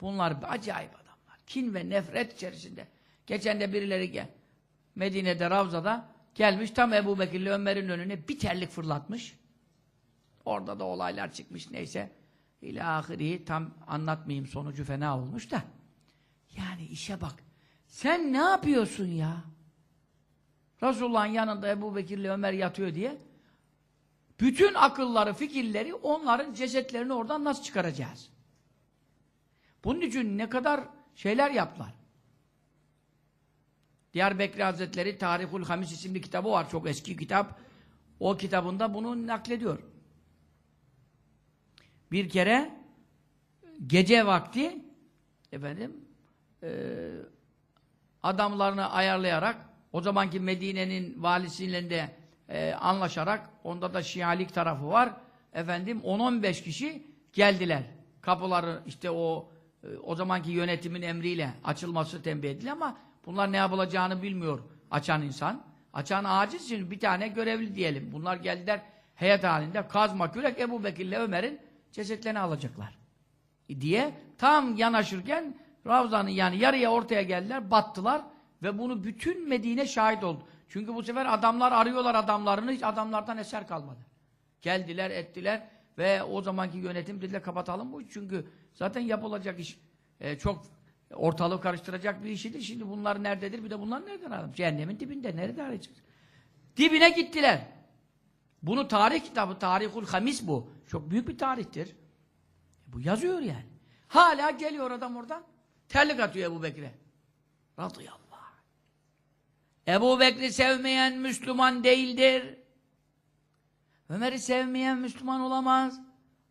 Bunlar acayip adamlar. Kin ve nefret içerisinde. Geçen de birileri gel. Medine'de Ravza'da gelmiş tam Ebu Bekir'le Ömer'in önüne bir terlik fırlatmış. Orada da olaylar çıkmış neyse. İlahiri tam anlatmayayım sonucu fena olmuş da. Yani işe bak. Sen ne yapıyorsun ya? Resulullah'ın yanında Ebu Bekir'le Ömer yatıyor diye bütün akılları, fikirleri onların cesetlerini oradan nasıl çıkaracağız? Bunun için ne kadar şeyler yaptılar. Diyarbakır Hazretleri Tarihul Hamis isimli kitabı var. Çok eski kitap. O kitabında bunu naklediyor. Bir kere gece vakti efendim e, adamlarını ayarlayarak o zamanki Medine'nin valisiyle de e, anlaşarak onda da Şialik tarafı var. Efendim 10-15 kişi geldiler. Kapıları işte o o zamanki yönetimin emriyle açılması tembih edildi ama bunlar ne yapılacağını bilmiyor açan insan. Açan aciz için bir tane görevli diyelim. Bunlar geldiler heyet halinde kazma kürek Ebu Bekir'le Ömer'in cesetlerini alacaklar. Diye tam yanaşırken Ravza'nın yani yarıya ortaya geldiler, battılar ve bunu bütün Medine şahit oldu. Çünkü bu sefer adamlar arıyorlar adamlarını, hiç adamlardan eser kalmadı. Geldiler, ettiler ve o zamanki yönetim dediler kapatalım bu. Çünkü zaten yapılacak iş e, çok ortalığı karıştıracak bir işiydi. Şimdi bunlar nerededir? Bir de bunlar nereden arayalım? Cehennemin dibinde. Nerede arayacağız? Dibine gittiler. Bunu tarih kitabı, Tarihul Hamis bu. Çok büyük bir tarihtir. Bu yazıyor yani. Hala geliyor adam oradan. Terlik atıyor Ebu Bekir'e. Radıyallahu anh. Ebu Bekir'i sevmeyen Müslüman değildir. Ömer'i sevmeyen Müslüman olamaz.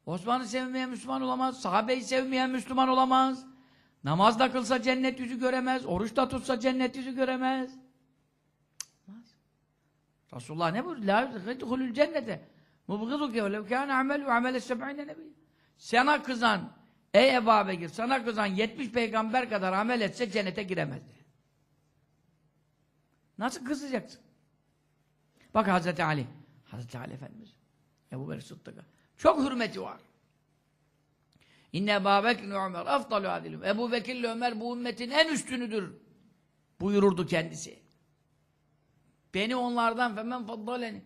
Osman'ı sevmeyen Müslüman olamaz. Sahabeyi sevmeyen Müslüman olamaz. Namaz da kılsa cennet yüzü göremez. Oruç da tutsa cennet yüzü göremez. Resulullah ne buyurdu? La yedhulul cennete. Mubgıduke ve lev kâne amelu amele seb'ine nebi. Sana kızan, ey Ebu Bekir, sana kızan 70 peygamber kadar amel etse cennete giremezdi. Nasıl kızacaksın? Bak Hazreti Ali. Hazreti Ali Efendimiz. Ebu Bekir Sıddık'a. Çok hürmeti var. İnne Ebu Bekir Ömer afdalu adilim. Ebu Bekir Ömer bu ümmetin en üstünüdür. Buyururdu kendisi. Beni onlardan femen faddaleni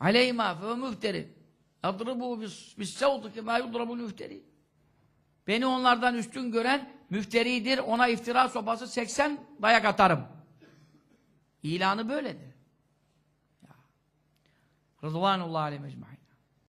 aleyhima fe müfteri adribu bis savtu kema yudrabul müfteri Beni onlardan üstün gören müfteridir. Ona iftira sobası 80 dayak atarım. İlanı böyledir. رضوان الله عليهم أجمعين.